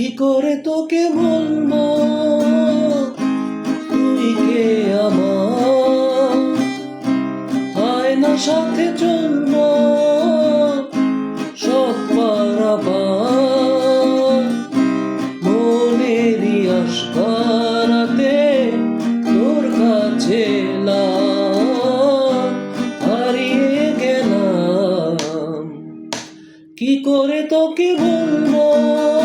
কি করে তোকে বলব? তুই কে আমার? হয় না সাথে চলবো? হারিয়ে কি করে তোকে বলব?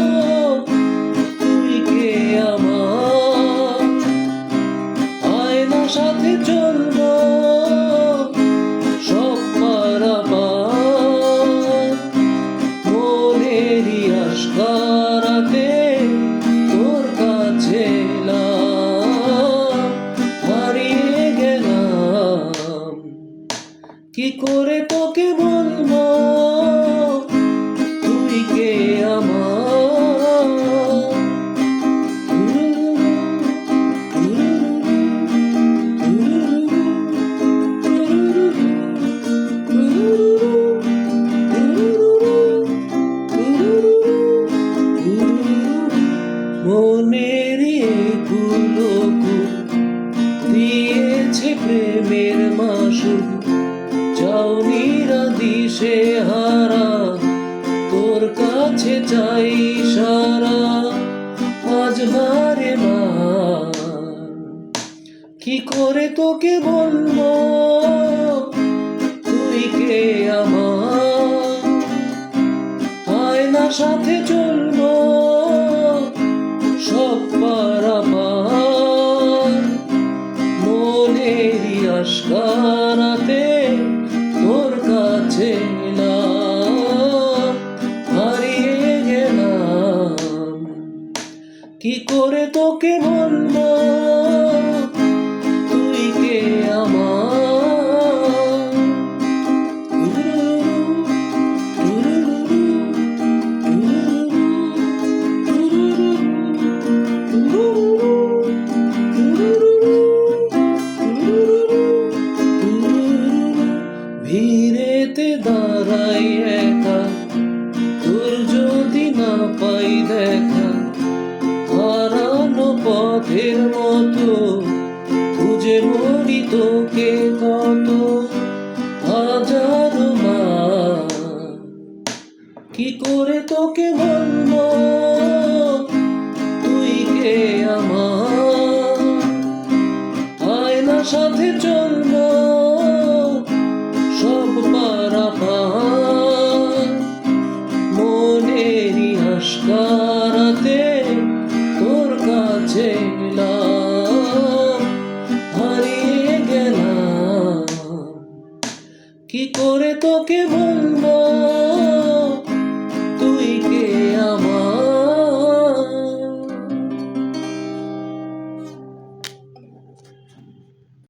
কি করে তোকে বলব? তুই কে আমার দিশে হারা, তোর কাছে চাই সারা। আজ বারে বার কি করে তোকে বলব? তুই কে আমার? আয়না সাথে চলবো, সব পারাবার মনেরই আশকারাতে হারিয়ে গেলাম। কি করে তোকে বলব দাঁড়াই একা। তোর যদি না পাই দেখা, হারানো পথের মতো, খুঁজে মরি তোকে কত, হাজার বার কি করে তোকে বলব? তুই কে আমার? আয়না সাথে কাছে এলাম, হারিয়ে গেলাম। কি করে তোকে বলব?